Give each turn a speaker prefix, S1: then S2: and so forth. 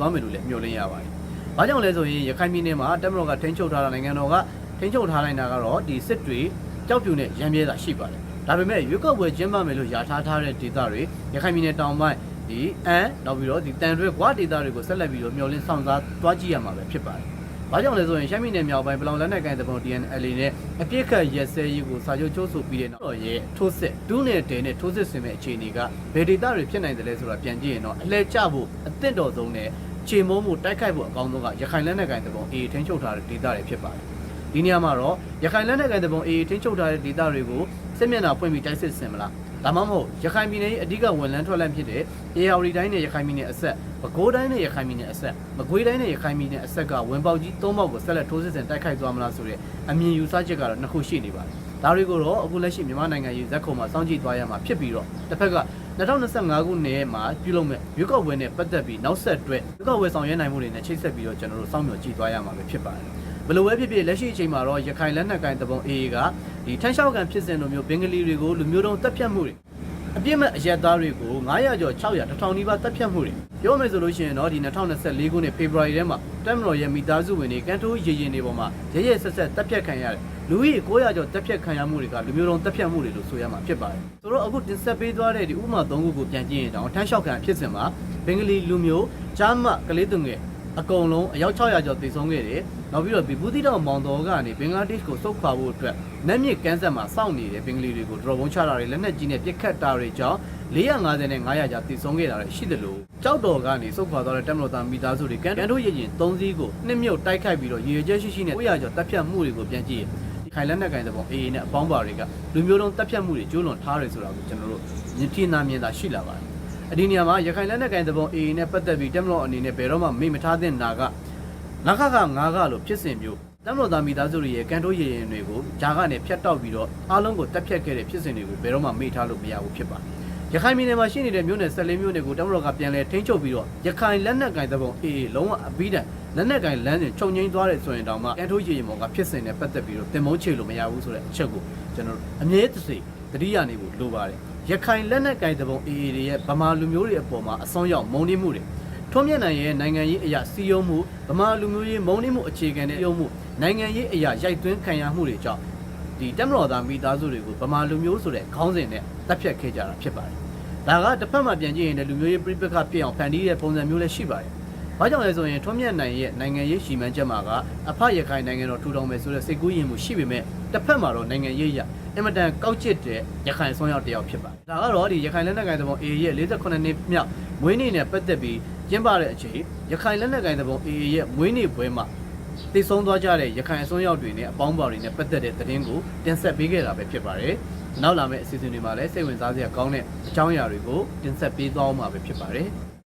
S1: သွားမယ်လို့လည်းမျှော်လင့်ရပါတယ်။ဘာကြောင့်လဲဆိုရင်ရခိုင်ပြည်နယ်မှာတက်မတော်ကထိန်းချုပ်ထားတာနိုင်ငံတော်ကထိန်းချုပ်ထားလိုက်တာကတော့ဒီစစ်တွေကြောက်ပြူနဲ့ရံပြဲတာရှိပါတယ်။ဒါပေမဲ့ရွေးကောက်ပွဲကျင်းပမယ်လို့ယာထားထားတဲ့ဒေသတွေရခိုင်ပြည်နယ်တောင်ပိုင်းဒီအန်နောက်ပြီးတော့ဒီတန်ရွဲကွာဒေသတွေကိုဆက်လက်ပြီးတော့မျှော်လင့်ဆောင်စားသွားကြည့်ရမှာပဲဖြစ်ပါတယ်။ဘာကြောင့်လဲဆိုရင်ရှမ်းပြည်နယ်မြောက်ပိုင်းပလောင်လက်နက်ကိုင်တပုံ DNL နဲ့အပြစ်ခတ်ရက်စဲရေးကိုစာချုပ်ချုပ်ဆိုပြီးတဲ့နောက်တော့ရဲ့ထိုးစစ်ဒူးနဲ့တဲနဲ့ထိုးစစ်ဆင်မဲ့အခြေအနေကဘယ်ဒေသတွေဖြစ်နိုင်တယ်လဲဆိုတာပြန်ကြည့်ရင်တော့အလဲကျဖို့အသင့်တော်ဆုံးနဲ့ ခြေမုံမှုတိုက်ခိုက်ဖို့အကောင်းဆုံးကရခိုင်လက်နက်ကိုင်တပုံ AA ထိန်းချုပ်ထားတဲ့ဒေသတွေဖြစ်ပါတယ်။ဒီနေရာမှာတော့ရခိုင်လက်နက်ကိုင်တပုံ AA ထိန်းချုပ်ထားတဲ့ဒေသတွေကိုစစ်မျက်နှာဖွင့်ပြီးတိုက်စစ်ဆင်မလားဒါမှမဟုတ်ရခိုင်ပြည်နယ်ရဲ့အဓိကဝန်လန်းထွက်လန်းဖြစ်တဲ့ AR တိုင်းနဲ့ရခိုင်ပြည်နယ်အဆက်ပဲခူးတိုင်းနဲ့ရခိုင်ပြည်နယ်အဆက်မကွေးတိုင်းနဲ့ရခိုင်ပြည်နယ်အဆက်ကဝင်ပေါက်ကြီး၃ပေါက်ကိုဆက်လက်ထိုးစစ်ဆင်တိုက်ခိုက်သွားမလားဆိုတဲ့အမြင်ယူဆချက်ကတော့နှစ်ခုရှိနေပါတယ်။ ဒါတွေကိုတော့အခုလက်ရှိမြန်မာနိုင်ငံရေးဇက်ခုံမှာစောင့်ကြည့်သွားရမှာဖြစ်ပြီးတော့တစ်ဖက်က2025ခုနှစ်မှာပြုလုပ်မဲ့ရွေးကောက်ပွဲနဲ့ပတ်သက်ပြီးနောက်ဆက်တွဲရွေးကောက်ပွဲဆောင်ရွက်နိုင်မှုတွေနဲ့ချိတ်ဆက်ပြီးတော့ကျွန်တော်တို့စောင့်မျှော်ကြည့်သွားရမှာပဲဖြစ်ပါတယ်။ဘယ်လိုပဲဖြစ်ဖြစ်လက်ရှိအချိန်မှာတော့ရခိုင်လက်နက်ကိုင်တပုံ AA ကဒီထန်းလျှောက်ကန်ဖြစ်စဉ်လိုမျိုးဘင်္ဂလီတွေကိုလူမျိုးတုံးတပ်ဖြတ်မှုတွေအပြစ်မဲ့အရက်သားတွေကို900ကျော်600 1000နီးပါးတပ်ဖြတ်မှုတွေပြောမယ်ဆိုလို့ရှိရင်တော့ဒီ2024ခုနှစ်ဖေဖော်ဝါရီထဲမှာတက်မတော်ရဲ့မိသားစုဝင်တွေကန်ထိုးရေရင်တွေပေါ်မှာရရဆက်ဆက်တပ်ဖြတ်ခံရတယ် လူကြီး900ကျော်တပ်ဖြတ်ခံရမှုတွေကလူမျိုးတုံးတပ်ဖြတ်မှုတွေလို့ဆိုရမှာဖြစ်ပါတယ်ဆိုတော့အခုတင်ဆက်ပေးသွားတဲ့ဒီဥပမာ၃ခုကိုပြန်ကြည့်ရင်တော့ထန်းလျှောက်ကန်ဖြစ်စဉ်မှာဘင်္ဂလီလူမျိုးဂျာမကလေးသူငယ်အကုန်လုံးအယောက်600ကျော်တည်ဆုံးခဲ့တယ်။နောက်ပြီးတော့ဒီဘူးတိတော်မောင်တော်ကနေဘင်္ဂလားဒေ့ရှ်ကိုစုတ်ခွာဖို့အတွက်နက်မြစ်ကမ်းဆက်မှာစောင့်နေတဲ့ဘင်္ဂလီတွေကိုဒရော့ဘုံချတာတွေလက်နက်ကြီးနဲ့ပစ်ခတ်တာတွေကြောင့်450နဲ့900ကျော်တည်ဆုံးခဲ့တာတွေရှိတယ်လို့ကြောက်တော်ကနေစုတ်ခွာသွားတဲ့တက်မတော်သားမိသားစုတွေကန်ကန်တို့ရရင်3စီးကိုနှစ်မြုပ်တိုက်ခိုက်ပြီးတော့ရေရွယ်ချက်ရှိရှိနဲ့900ကျော်တပ်ဖြတ်မှုတွေကိုပြန်ကြည့်ရင်ဒီ ခိုင်လက်နက်ကန်တဲ့ပုံ AA နဲ့အပေါင်းပါတွေကလူမျိုးလုံးတပ်ဖြတ်မှုတွေကျိုးလွန်ထားတယ်ဆိုတာကိုကျွန်တော်တို့မြင်ထင်သာမြင်သာရှိလာပါတယ်အဒီနေရာမှာရခိုင်လက်နက်ကိုင်တပုံ AA နဲ့ပတ်သက်ပြီးတက်မတော်အနေနဲ့ဘယ်တော့မှမေ့မထားသင့်တာကငါခခငါခလို့ဖြစ်စဉ်မျိုးတက်မတော်သားမိသားစုတွေရဲ့ကန်တိုးရရင်တွေကိုဂျာကနေဖြတ်တောက်ပြီးတော့အားလုံးကိုတက်ဖြတ်ခဲ့တဲ့ဖြစ်စဉ်တွေကိုဘယ်တော့မှမေ့ထားလို့မရဘူးဖြစ်ပါတယ် ရခိုင်ပြည်နယ်မှာရှိနေတဲ့မြို့နယ်14မြို့နယ်ကိုတမတော်ကပြန်လဲထိန်းချုပ်ပြီးတော့ရခိုင်လက်နက်ကင်သဘုံအေးလုံးဝအပြီးတန်လက်နက်ကင်လမ်းစဉ်ခြုံငိမ့်သွားတဲ့ဆိုရင်တောင်မှအန်ထိုးရေရင်မောင်ကဖြစ်စဉ်နဲ့ပတ်သက်ပြီးတော့တင်မုန်းချေလို့မရဘူးဆိုတဲ့အချက်ကိုကျွန်တော်တို့အမြဲတစေတတိယနေဖို့လိုပါတယ်ရခိုင်လက်နက်ကင်သဘုံအေးတွေရဲ့ဗမာလူမျိုးတွေအပေါ်မှာအစွန်းရောက်မုန်းနှိမှုတွေထွန်းမြတ်နိုင်ရဲ့နိုင်ငံရေးအရာစီယုံမှုဗမာလူမျိုးရေးမုန်းနှိမှုအခြေခံတဲ့ယုံမှုနိုင်ငံရေးအရာရိုက်သွင်းခံရမှုတွေကြောင့် ဒီတက်မတော်သားမိသားစုတွေကိုဗမာလူမျိုးဆိုတဲ့ခေါင်းစဉ်နဲ့တပ်ဖြတ်ခဲ့ကြတာဖြစ်ပါတယ်ဒါကတစ်ဖက်မှာပြန်ကြည့်ရင်လည်းလူမျိုးရေးပြိပက္ခဖြစ်အောင်ဖန်တီးတဲ့ပုံစံမျိုးလည်းရှိပါတယ်။ဘာကြောင့်လဲဆိုရင်ထွန်းမြတ်နိုင်ရဲ့နိုင်ငံရေးရှီမန်းချက်မှာကအဖရခိုင်နိုင်ငံတော်ထူထောင်မယ်ဆိုတဲ့စိတ်ကူးရင်မှုရှိပေမဲ့တစ်ဖက်မှာတော့နိုင်ငံရေးရအင်မတန်ကောက်ကျစ်တဲ့ရခိုင်ဆွမ်းရောက်တယောက်ဖြစ်ပါတယ်။ဒါကတော့ဒီရခိုင်လက်နက်ကိုင်သဘော AA ရဲ့48နှစ်မြောက်မွေးနေ့နဲ့ပတ်သက်ပြီးကျင်းပတဲ့အချိန်ရခိုင်လက်နက်ကိုင်သဘော AA ရဲ့မွေးနေ့ပွဲမှာ တည်ဆုံးသွားကြတဲ့ရခိုင်အစွန်းရောက်တွေနဲ့အပေါင်းပါတွေနဲ့ပတ်သက်တဲ့သတင်းကိုတင်ဆက်ပေးခဲ့တာပဲဖြစ်ပါတယ်။နောက်လာမယ့်အစီအစဉ်တွေမှာလည်းစိတ်ဝင်စားစရာကောင်းတဲ့အကြောင်းအရာတွေကိုတင်ဆက်ပေးသွားမှာပဲဖြစ်ပါတယ်။